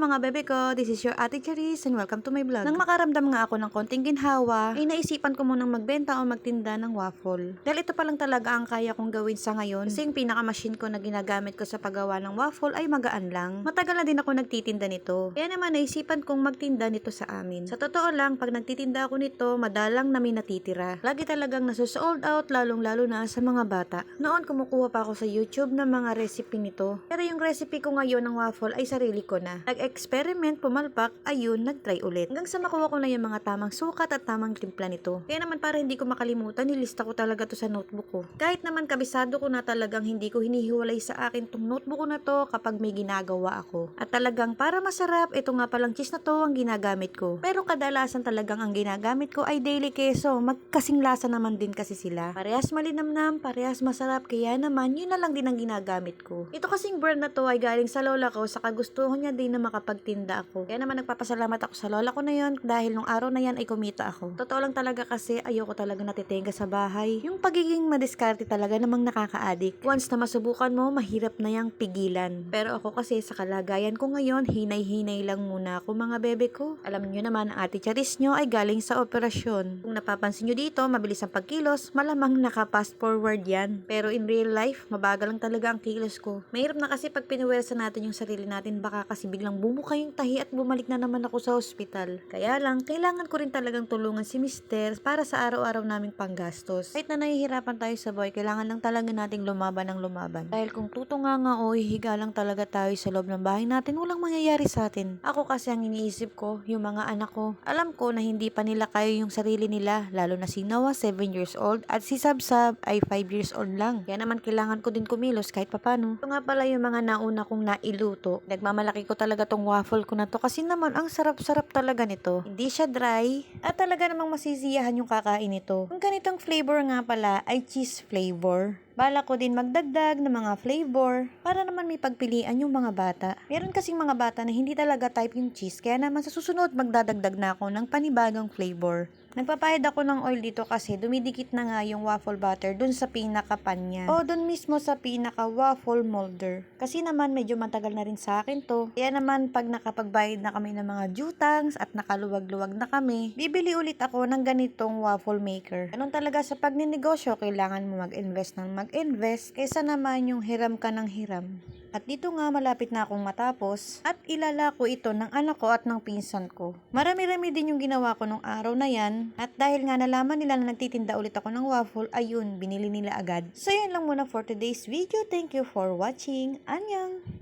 mga bebe ko, this is your Ate Charis and welcome to my vlog. Nang makaramdam nga ako ng konting ginhawa, ay naisipan ko munang magbenta o magtinda ng waffle. Dahil ito pa lang talaga ang kaya kong gawin sa ngayon kasi yung pinaka-machine ko na ginagamit ko sa paggawa ng waffle ay magaan lang. Matagal na din ako nagtitinda nito. Kaya naman naisipan kong magtinda nito sa amin. Sa totoo lang, pag nagtitinda ako nito, madalang namin natitira. Lagi talagang nasusold out, lalong-lalo na sa mga bata. Noon, kumukuha pa ako sa YouTube ng mga recipe nito. Pero yung recipe ko ngayon ng waffle ay sarili ko na. Nag-experiment, pumalpak, ayun, nag-try ulit. Hanggang sa makuha ko na yung mga tamang sukat at tamang timpla nito. Kaya naman para hindi ko makalimutan, nilista ko talaga to sa notebook ko. Kahit naman kabisado ko na talagang hindi ko hinihiwalay sa akin tong notebook ko na to kapag may ginagawa ako. At talagang para masarap, ito nga palang cheese na to ang ginagamit ko. Pero kadalasan talagang ang ginagamit ko ay daily keso. Magkasing lasa naman din kasi sila. Parehas malinamnam, parehas masarap, kaya naman yun na lang din ang ginagamit ko. Ito kasing brand na to ay galing sa lola ko sa kagustuhan niya din na makapagtinda ako. Kaya naman nagpapasalamat ako sa lola ko na yun dahil nung araw na yan ay kumita ako. Totoo lang talaga kasi ayoko talaga natitenga sa bahay. Yung pagiging madiskarte talaga namang nakaka-addict. Once na masubukan mo, mahirap na yang pigilan. Pero ako kasi sa kalagayan ko ngayon, hinay-hinay lang muna ako mga bebe ko. Alam niyo naman, ang ate Charis nyo ay galing sa operasyon. Kung napapansin nyo dito, mabilis ang pagkilos, malamang naka-fast forward yan. Pero in real life, mabagal lang talaga ang kilos ko. Mahirap na kasi pag pinuwersa natin yung sarili natin, baka kasi biglang bumuka yung tahi at bumalik na naman ako sa ospital. Kaya lang, kailangan ko rin talagang tulungan si Mister para sa araw-araw naming panggastos. Kahit na nahihirapan tayo sa boy, kailangan lang talaga nating lumaban ng lumaban. Dahil kung tutunga nga o hihiga lang talaga tayo sa loob ng bahay natin, walang mangyayari sa atin. Ako kasi ang iniisip ko, yung mga anak ko. Alam ko na hindi pa nila kaya yung sarili nila, lalo na si Noah, 7 years old, at si Sabsab ay 5 years old lang. Kaya naman kailangan ko din kumilos kahit papano. Ito nga pala yung mga nauna kong nailuto. Nagmamalaki ko talaga tong waffle ko na to kasi naman ang sarap-sarap talaga nito. Hindi siya dry at talaga namang masisiyahan yung kakain nito. Ang ganitong flavor nga pala ay cheese flavor. Bala ko din magdagdag ng mga flavor para naman may pagpilian yung mga bata. Meron kasing mga bata na hindi talaga type yung cheese kaya naman sa susunod magdadagdag na ako ng panibagong flavor. Nagpapahid ako ng oil dito kasi dumidikit na nga yung waffle butter dun sa pinaka-pan niya. O dun mismo sa pinaka-waffle molder. Kasi naman medyo matagal na rin sa akin to. Kaya naman pag nakapagbayad na kami ng mga jutangs at nakaluwag-luwag na kami, bibili ulit ako ng ganitong waffle maker. Ganun talaga sa pagninegosyo, kailangan mo mag-invest ng mag-invest kaysa naman yung hiram ka ng hiram. At dito nga malapit na akong matapos at ilalako ito ng anak ko at ng pinsan ko. Marami-rami din yung ginawa ko nung araw na yan at dahil nga nalaman nila na nagtitinda ulit ako ng waffle, ayun, binili nila agad. So yun lang muna for today's video. Thank you for watching. Annyeong!